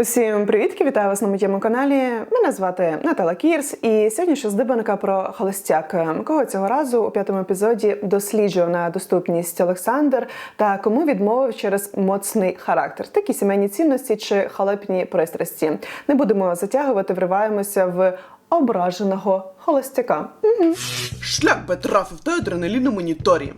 Усім привітки, вітаю вас на моєму каналі. Мене звати Натала Кірс, і сьогодні ще здибанка про холостяк. Кого цього разу у п'ятому епізоді досліджував на доступність Олександр та кому відмовив через моцний характер, такі сімейні цінності чи халепні пристрасті. Не будемо затягувати, вриваємося в ображеного холостяка. Шлях Петра та адреналін на моніторі.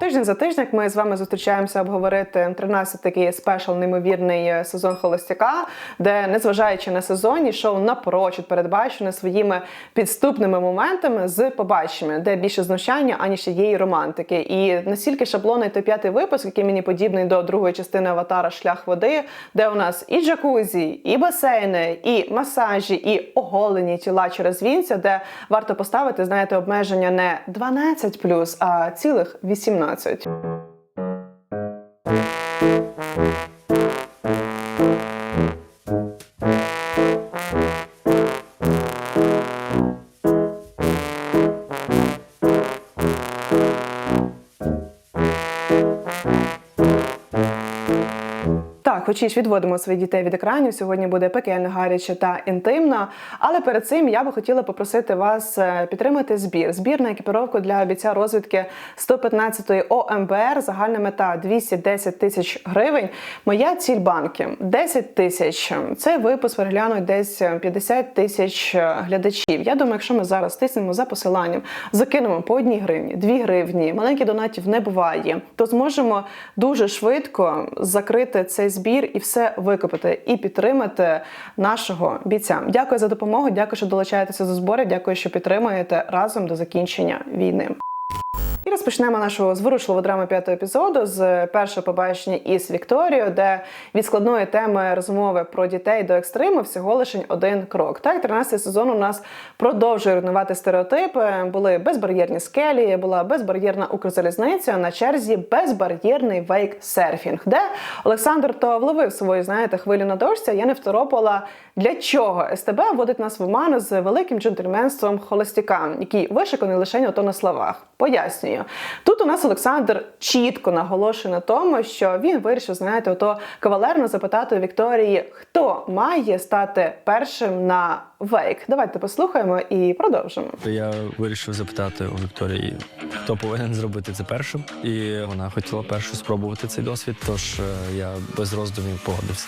Тиждень за тиждень ми з вами зустрічаємося обговорити 13 такий спешл, неймовірний е, сезон Холостяка, де, незважаючи на сезонні, шоу напрочуд передбачене своїми підступними моментами з побаченнями, де більше знущання, аніж її романтики. І настільки шаблонний той п'ятий випуск, який мені подібний до другої частини аватара Шлях води, де у нас і джакузі, і басейни, і масажі, і оголені тіла через вінця, де варто поставити, знаєте, обмеження не 12+, а цілих 18. Так, хоч і ж відводимо своїх дітей від екранів. Сьогодні буде пекельно гаряче та інтимно. Але перед цим я би хотіла попросити вас е, підтримати збір. Збір на екіпіровку для бійця розвідки 115-ї ОМБР. Загальна мета 210 тисяч гривень. Моя ціль банки 10 тисяч. Цей випуск переглянуть десь 50 тисяч глядачів. Я думаю, якщо ми зараз тиснемо за посиланням, закинемо по одній гривні, 2 гривні, маленьких донатів не буває, то зможемо дуже швидко закрити цей збір і все викопати і підтримати нашого бійця. Дякую за допомогу. Дякую, що долучаєтеся до зборів. Дякую, що підтримуєте разом до закінчення війни. І розпочнемо нашу зворушливу драму п'ятого епізоду з першого побачення із Вікторією, де від складної теми розмови про дітей до екстриму всього лише один крок. Так, 13 сезон у нас продовжує руйнувати стереотипи. Були безбар'єрні скелі, була безбар'єрна укрзалізниця. На черзі безбар'єрний вейк-серфінг, де Олександр то вловив свою, знаєте, хвилю на дошці. Я не второпала, для чого СТБ вводить нас в оману з великим джентльменством холостяка, який вишиканий лише ото на словах. Пояснюю. Тут у нас Олександр чітко наголошує на тому, що він вирішив, знаєте, ото кавалерно запитати Вікторії, хто має стати першим на вейк. Давайте послухаємо і продовжимо. Я вирішив запитати у Вікторії, хто повинен зробити це першим, і вона хотіла першу спробувати цей досвід. Тож е, я без роздумів погодився.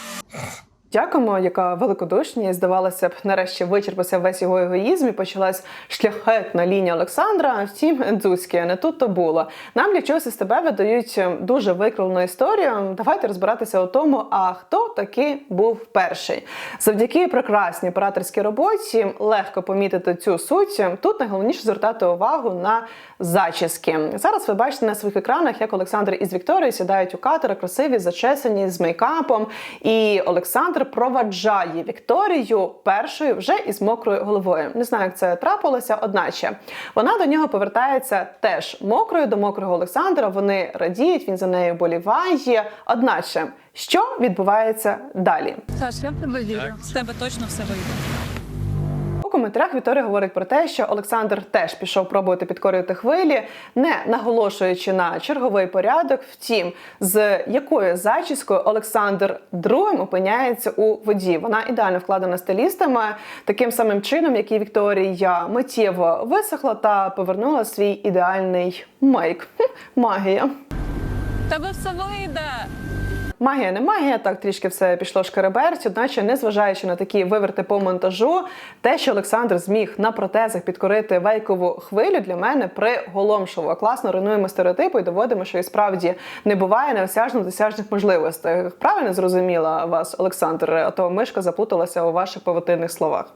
Дякуємо, яка великодушність. Здавалося б, нарешті вичерпався весь його егоїзм і почалась шляхетна лінія Олександра. Втім, дзузьки, не тут то було. Нам для чогось із тебе видають дуже викривлену історію. Давайте розбиратися у тому, а хто таки був перший. Завдяки прекрасній операторській роботі легко помітити цю суть. Тут найголовніше звертати увагу на зачіски. Зараз ви бачите на своїх екранах, як Олександр із Вікторією сідають у катера, красиві, зачесані з мейкапом. І Олександр проваджає Вікторію першою вже із мокрою головою. Не знаю, як це трапилося, одначе вона до нього повертається теж мокрою до мокрого Олександра. Вони радіють, він за нею боліває. Одначе, що відбувається далі? Саш, я в тебе вірю. З тебе точно все вийде. Коментарях Вікторія говорить про те, що Олександр теж пішов пробувати підкорювати хвилі, не наголошуючи на черговий порядок. Втім, з якою зачіскою Олександр другим опиняється у воді. Вона ідеально вкладена стилістами, таким самим чином, як і Вікторія миттєво висохла та повернула свій ідеальний мейк. Магія. Тебе все вийде. Магія не магія, так трішки все пішло шкереберть, одначе, незважаючи на такі виверти по монтажу, те, що Олександр зміг на протезах підкорити вейкову хвилю, для мене приголомшило. Класно руйнуємо стереотипи і доводимо, що і справді не буває неосяжно досяжних можливостей. Правильно зрозуміла вас, Олександр? А то мишка заплуталася у ваших повотинних словах.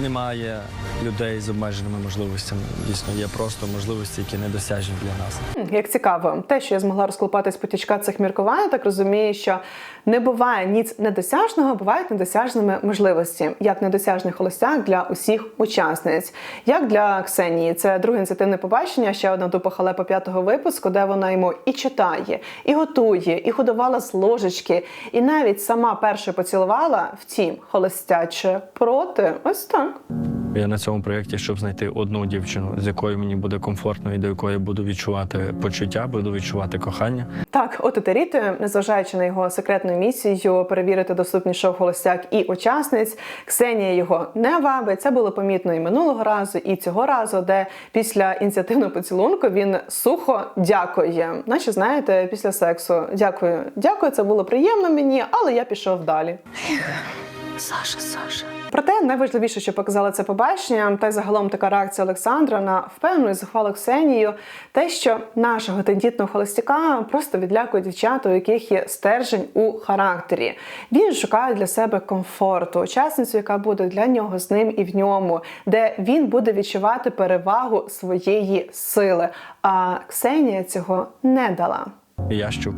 Немає людей з обмеженими можливостями. Дійсно, є просто можливості, які недосяжні для нас. Як цікаво, те, що я змогла розклопати з потічка цих міркувань, так розумію, що не буває ніц недосяжного, бувають недосяжними можливості, як недосяжний холостяк для усіх учасниць, як для Ксенії. Це друге ініціативне побачення, ще одна дупа халепа п'ятого випуску, де вона йому і читає, і готує, і годувала з ложечки, і навіть сама перша поцілувала. Втім, холостяче проти. Ось так. Я на цьому проєкті, щоб знайти одну дівчину, з якою мені буде комфортно і до якої я буду відчувати почуття, буду відчувати кохання. Так, от і незважаючи на його секретну місію перевірити доступність шоу холостяк і учасниць, Ксенія його не вабить. Це було помітно і минулого разу, і цього разу, де після ініціативного поцілунку він сухо дякує. Наче знаєте, після сексу дякую, дякую, це було приємно мені, але я пішов далі. Саша, Саша. Проте найважливіше, що показало це побачення, та й загалом така реакція Олександра на впевнену і захвалу Ксенію, те, що нашого тендітного холостяка просто відлякує дівчата, у яких є стержень у характері. Він шукає для себе комфорту, учасницю, яка буде для нього з ним і в ньому, де він буде відчувати перевагу своєї сили. А Ксенія цього не дала. І я ще в.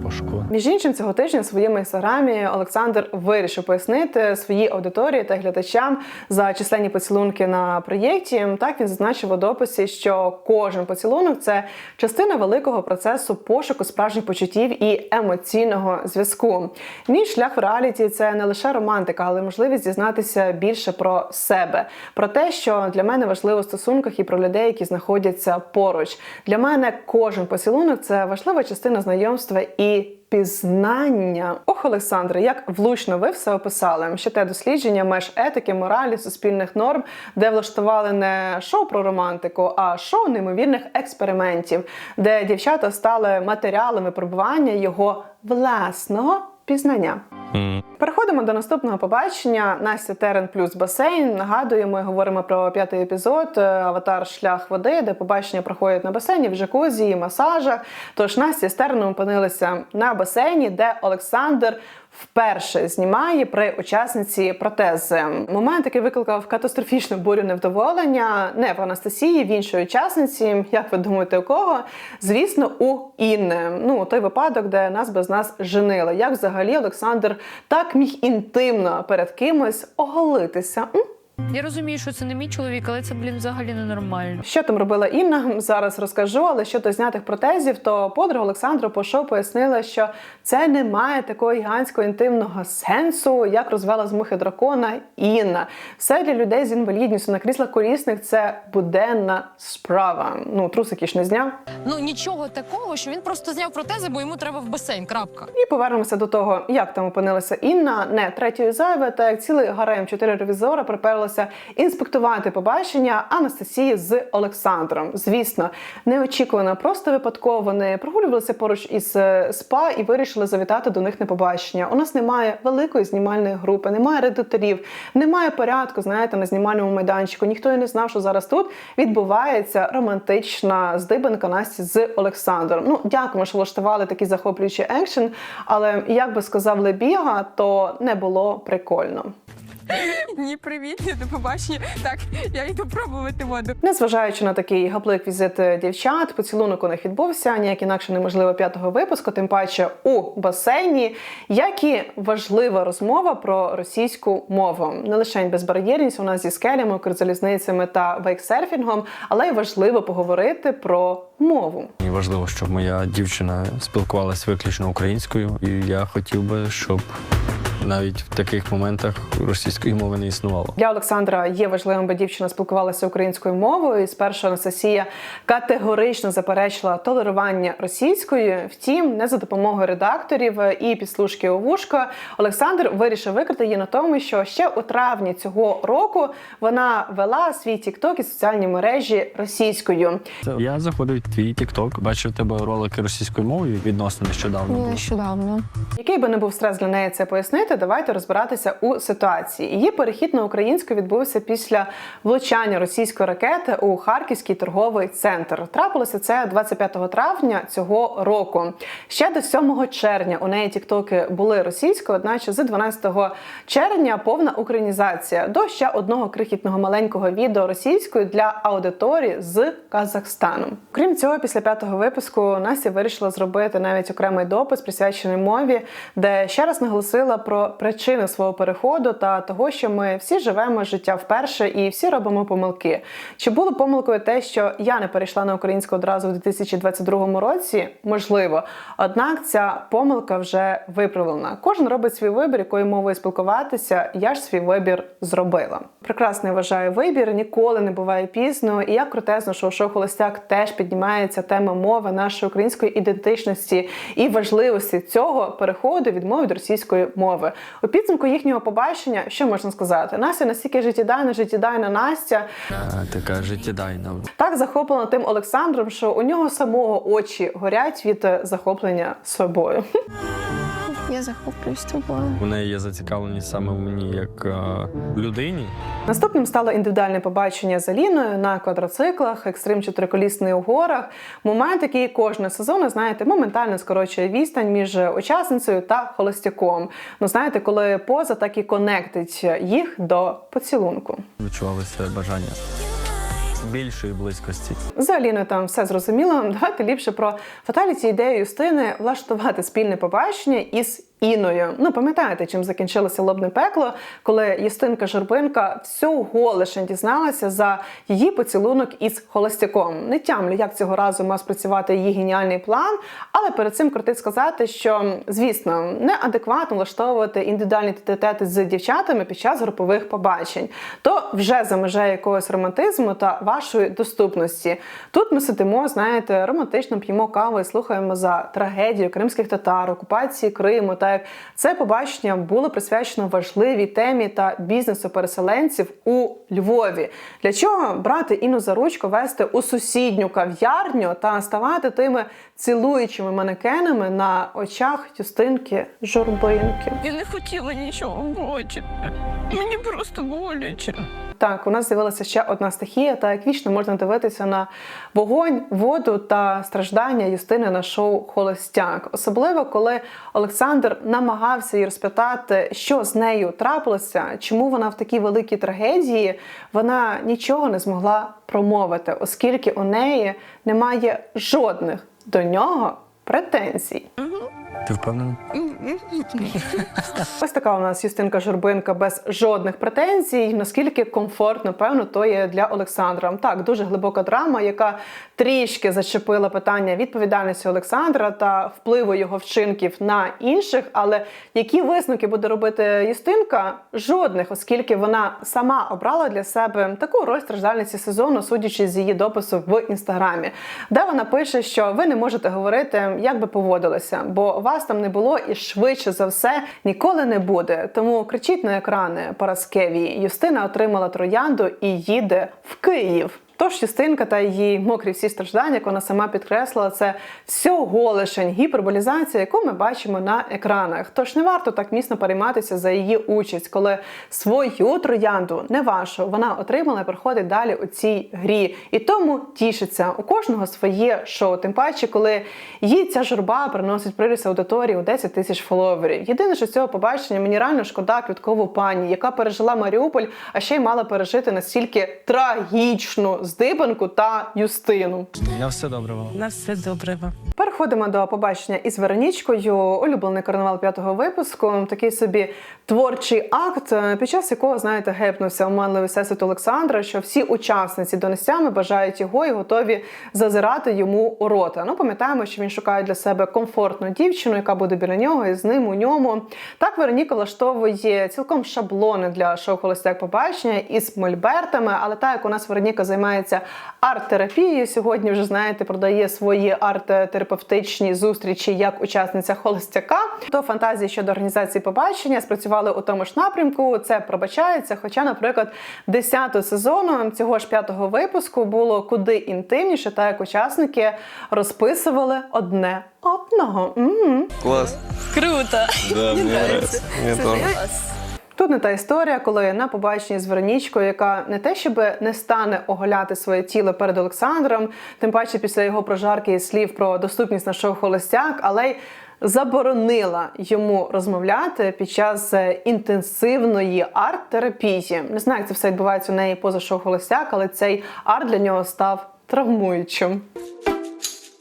Між іншим, цього тижня в своєму інстаграмі Олександр вирішив пояснити своїй аудиторії та глядачам за численні поцілунки на проєкті. Так він зазначив у дописі, що кожен поцілунок це частина великого процесу пошуку справжніх почуттів і емоційного зв'язку. Мій шлях в реаліті це не лише романтика, але й можливість дізнатися більше про себе, про те, що для мене важливо в стосунках і про людей, які знаходяться поруч. Для мене кожен поцілунок це важлива частина знайомства і пізнання. Ох, Олександре, як влучно ви все описали. Ще те дослідження меж етики, моралі, суспільних норм, де влаштували не шоу про романтику, а шоу неймовірних експериментів, де дівчата стали матеріалами пробування його власного пізнання. Переходимо до наступного побачення. Настя Терен плюс басейн. Нагадуємо, ми говоримо про п'ятий епізод е, Аватар Шлях води, де побачення проходять на басейні в джакузі і масажах. Тож Настя з Тереном опинилися на басейні, де Олександр. Вперше знімає при учасниці протези. Момент, який викликав катастрофічну бурю невдоволення, не в Анастасії, в іншої учасниці. Як ви думаєте, у кого? Звісно, у Інни. Ну той випадок, де нас без нас женили. Як взагалі Олександр так міг інтимно перед кимось оголитися? Я розумію, що це не мій чоловік, але це, блін, взагалі ненормально. Що там робила Інна? Зараз розкажу. Але щодо знятих протезів, то подруга Олександру по шоу пояснила, що це не має такого гігантського інтимного сенсу, як розвела з мухи дракона Інна. Все для людей з інвалідністю на кріслах колісних це буденна справа. Ну, трусики ж не зняв. Ну нічого такого, що він просто зняв протези, бо йому треба в басейн. Крапка. І повернемося до того, як там опинилася Інна, не третьою зайве, та як цілий гарем чотири ревізора приперлося інспектувати побачення Анастасії з Олександром. Звісно, неочікувано, просто випадково вони прогулювалися поруч із е, спа і вирішили завітати до них на побачення. У нас немає великої знімальної групи, немає редакторів, немає порядку. Знаєте, на знімальному майданчику. Ніхто і не знав, що зараз тут відбувається романтична здибанка Насті з Олександром. Ну, дякуємо, що влаштували такий захоплюючий екшен. Але як би сказав Лебіга, то не було прикольно. Ні, привіт, до побачення. Так, я йду пробувати воду. Незважаючи на такий гаплик візит е, дівчат, поцілунок у них відбувся ніяк інакше неможливо п'ятого випуску, тим паче у басейні, як і важлива розмова про російську мову. Не лише безбар'єрність у нас зі скелями, укрзалізницями та вейксерфінгом, але й важливо поговорити про мову. Мені важливо, щоб моя дівчина спілкувалася виключно українською, і я хотів би, щоб навіть в таких моментах російської мови не існувало. Для Олександра є важливим, бо дівчина спілкувалася українською мовою. І спершу Анастасія категорично заперечила толерування російської. Втім, не за допомогою редакторів і підслужки у вушко. Олександр вирішив викрити її на тому, що ще у травні цього року вона вела свій тікток і соціальні мережі російською. Я заходив в твій TikTok, бачив тебе ролики російською мовою відносно нещодавно. Нещодавно. Який би не був стрес для неї це пояснити, давайте розбиратися у ситуації. Її перехід на українську відбувся після влучання російської ракети у Харківський торговий центр. Трапилося це 25 травня цього року. Ще до 7 червня у неї тіктоки були російською, одначе з 12 червня повна українізація до ще одного крихітного маленького відео російською для аудиторії з Казахстану. Крім цього, після п'ятого випуску Настя вирішила зробити навіть окремий допис, присвячений мові, де ще раз наголосила про причини свого переходу та того, що ми всі живемо життя вперше і всі робимо помилки. Чи було помилкою те, що я не перейшла на українську одразу в 2022 році? Можливо, однак ця помилка вже виправлена. Кожен робить свій вибір, якою мовою спілкуватися. Я ж свій вибір зробила. Прекрасний вважаю вибір. Ніколи не буває пізно. І як крутезно, що у шоу теж піднімається тема мови нашої української ідентичності і важливості цього переходу від мови до російської мови. У підсумку їхнього побачення, що можна сказати? Настя настільки життєдайна, життєдайна Настя, Така життєдайна. так захоплена тим Олександром, що у нього самого очі горять від е, захоплення собою. Я захоплююсь тобою. У неї є зацікавленість саме в мені як е, людині. Наступним стало індивідуальне побачення з Аліною на квадроциклах, екстрим чотириколісний у горах. Момент, який кожного сезону, знаєте, моментально скорочує відстань між учасницею та холостяком. Ну знаєте, коли поза так і конектить їх до поцілунку. Відчувалося бажання більшої близькості. За Аліною там все зрозуміло. Давайте ліпше про фаталіті ідею Юстини влаштувати спільне побачення із Іною. Ну пам'ятаєте, чим закінчилося лобне пекло, коли Юстинка Журбинка всього лише дізналася за її поцілунок із холостяком. Не тямлю, як цього разу мав спрацювати її геніальний план, але перед цим крутить сказати, що звісно неадекватно влаштовувати індивідуальні тетети з дівчатами під час групових побачень. То вже за межею якогось романтизму та вашої доступності. Тут ми сидимо, знаєте, романтично п'ємо каву і слухаємо за трагедію кримських татар, окупації Криму. Та як це побачення було присвячено важливій темі та бізнесу переселенців у Львові. Для чого брати Інну за ручку, вести у сусідню кав'ярню та ставати тими цілуючими манекенами на очах Юстинки Журбинки? Я не хотіла нічого бачити. Мені просто боляче. Так, у нас з'явилася ще одна стихія, та як вічно можна дивитися на вогонь, воду та страждання Юстини на шоу Холостяк. Особливо коли Олександр намагався їй розпитати, що з нею трапилося, чому вона в такій великій трагедії, вона нічого не змогла промовити, оскільки у неї немає жодних до нього претензій. Ти впевнена? Ось така у нас Юстинка Журбинка без жодних претензій. Наскільки комфортно, певно, то є для Олександра. Так, дуже глибока драма, яка трішки зачепила питання відповідальності Олександра та впливу його вчинків на інших. Але які висновки буде робити Юстинка? Жодних, оскільки вона сама обрала для себе таку роль страждальниці сезону, судячи з її допису в інстаграмі, де вона пише, що ви не можете говорити, як би поводилися, бо вас там не було і швидше за все ніколи не буде. Тому кричіть на екрани Параскеві. Юстина отримала троянду і їде в Київ. Тож Юстинка та її мокрі всі страждання, як вона сама підкреслила, це всього лишень гіперболізація, яку ми бачимо на екранах. Тож не варто так міцно перейматися за її участь, коли свою троянду, не вашу, вона отримала і проходить далі у цій грі. І тому тішиться у кожного своє шоу. Тим паче, коли їй ця журба приносить приріс аудиторії у 10 тисяч фоловерів. Єдине, що з цього побачення мені реально шкода квіткову пані, яка пережила Маріуполь, а ще й мала пережити настільки трагічну здибанку та Юстину. Я все добре вам. На все добре. вам. Переходимо до побачення із Веронічкою. Улюблений карнавал п'ятого випуску. Такий собі творчий акт, під час якого, знаєте, гепнувся оманливий всесвіт Олександра, що всі учасниці донестями бажають його і готові зазирати йому у рота. Ну, пам'ятаємо, що він шукає для себе комфортну дівчину, яка буде біля нього і з ним у ньому. Так Вероніка влаштовує цілком шаблони для шоу Холостяк побачення із мольбертами. Але так як у нас Вероніка займається арт-терапією, сьогодні вже знаєте, продає свої арт-терапевтичні зустрічі як учасниця холостяка, то фантазії щодо організації побачення спрацювали у тому ж напрямку. Це пробачається. Хоча, наприклад, 10 сезону цього ж п'ятого випуску було куди інтимніше, так як учасники розписували одне одного. М. Класс. Круто. Да, мне нравится. Мне тоже. Тут не та історія, коли на побаченні з Веронічкою, яка не те, щоб не стане оголяти своє тіло перед Олександром, тим паче після його прожарки і слів про доступність на шоу Холостяк, але й заборонила йому розмовляти під час е, інтенсивної арт-терапії. Не знаю, як це все відбувається у неї поза шоу Холостяк, але цей арт для нього став травмуючим.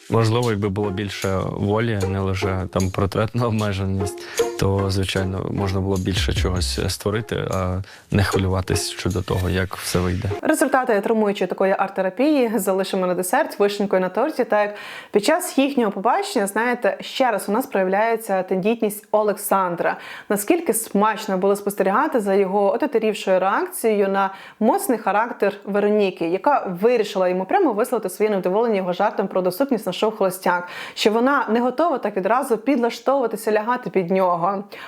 Можливо, якби було більше волі, не лише там портретна обмеженість, то звичайно можна було більше чогось створити, а не хвилюватись щодо того, як все вийде. Результати травмуючої такої арт-терапії залишимо на десерт вишенькою на торті. Так під час їхнього побачення, знаєте, ще раз у нас проявляється тендітність Олександра. Наскільки смачно було спостерігати за його отетерівшою реакцією на моцний характер Вероніки, яка вирішила йому прямо висловити своє невдоволення його жартом про доступність на шоу Холостяк, що вона не готова так відразу підлаштовуватися, лягати під нього.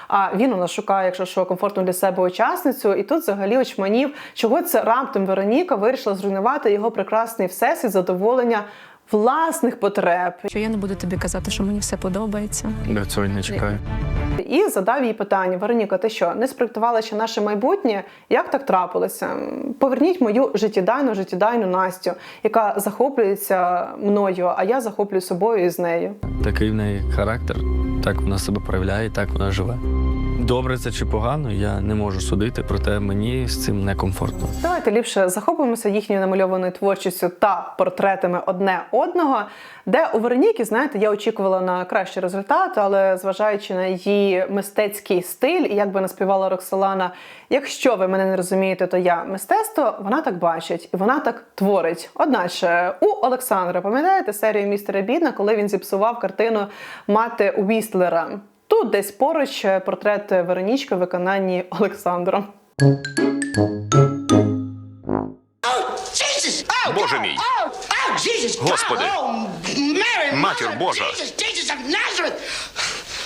А він у нас шукає, якщо що, комфортну для себе учасницю, і тут взагалі очманів, чого це раптом Вероніка вирішила зруйнувати його прекрасний всесвіт задоволення власних потреб. Що я не буду тобі казати, що мені все подобається. До цього не чекаю. І задав їй питання: Вероніка, ти що, не спроектувала ще наше майбутнє? Як так трапилося? Поверніть мою життєдайну, життєдайну Настю, яка захоплюється мною, а я захоплюю собою і з нею. Такий в неї характер, так вона себе проявляє, так вона живе. Добре це чи погано, я не можу судити, проте мені з цим некомфортно. Давайте ліпше захопимося їхньою намальованою творчістю та портретами одне одного. Де у Вероніки, знаєте, я очікувала на кращий результат, але зважаючи на її мистецький стиль, як би наспівала Роксолана, якщо ви мене не розумієте, то я мистецтво, вона так бачить і вона так творить. Одначе у Олександра, пам'ятаєте серію містера Бідна, коли він зіпсував картину мати Уістлера? Тут десь поруч портрет Веронічки в виконанні Олександра. Боже мій! Господи! Матір Божа!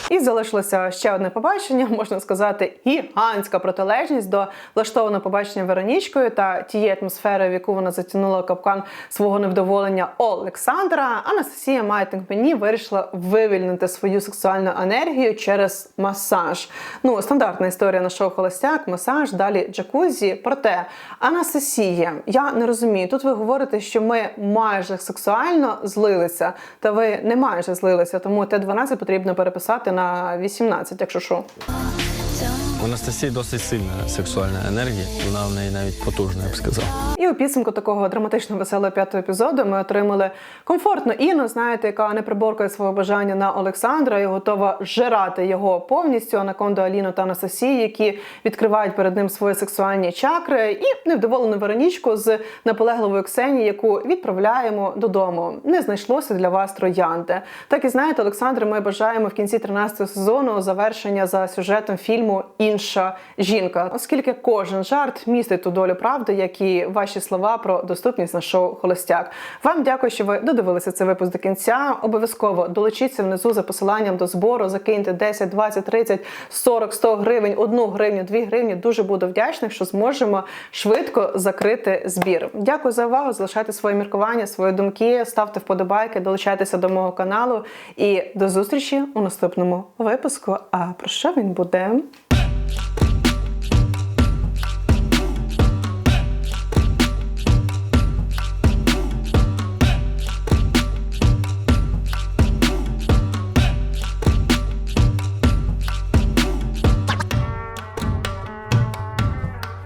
І залишилося ще одне побачення, можна сказати, гігантська протилежність до влаштованого побачення Веронічкою та тієї атмосфери, в яку вона затягнула капкан свого невдоволення Олександра. Анастасія Майтинг-Мені вирішила вивільнити свою сексуальну енергію через масаж. Ну, стандартна історія на шоу Холостяк, масаж, далі джакузі. Проте, Анастасія, я не розумію. Тут ви говорите, що ми майже сексуально злилися, та ви не майже злилися, тому Т12 потрібно переписати на 18, якщо що. У Анастасії досить сильна сексуальна енергія, вона в неї навіть потужна, я б сказав. І у підсумку такого драматично веселого п'ятого епізоду ми отримали комфортну Іну, знаєте, яка не приборкає свого бажання на Олександра і готова жирати його повністю. Анаконду Аліну та Анастасії, які відкривають перед ним свої сексуальні чакри, і невдоволену Веронічку з наполегливою Ксенії, яку відправляємо додому. Не знайшлося для вас троянди. Так і знаєте, Олександр, ми бажаємо в кінці 13-го сезону завершення за сюжетом фільму Інша жінка, оскільки кожен жарт містить ту долю правди, як і ваші слова про доступність на шоу Холостяк. Вам дякую, що ви додивилися цей випуск до кінця. Обов'язково долучіться внизу за посиланням до збору. Закиньте 10, 20, 30, 40, 100 гривень, 1 гривню, 2 гривні. Дуже буду вдячна, що зможемо швидко закрити збір. Дякую за увагу. Залишайте свої міркування, свої думки, ставте вподобайки, долучайтеся до мого каналу. І до зустрічі у наступному випуску. А про що він буде?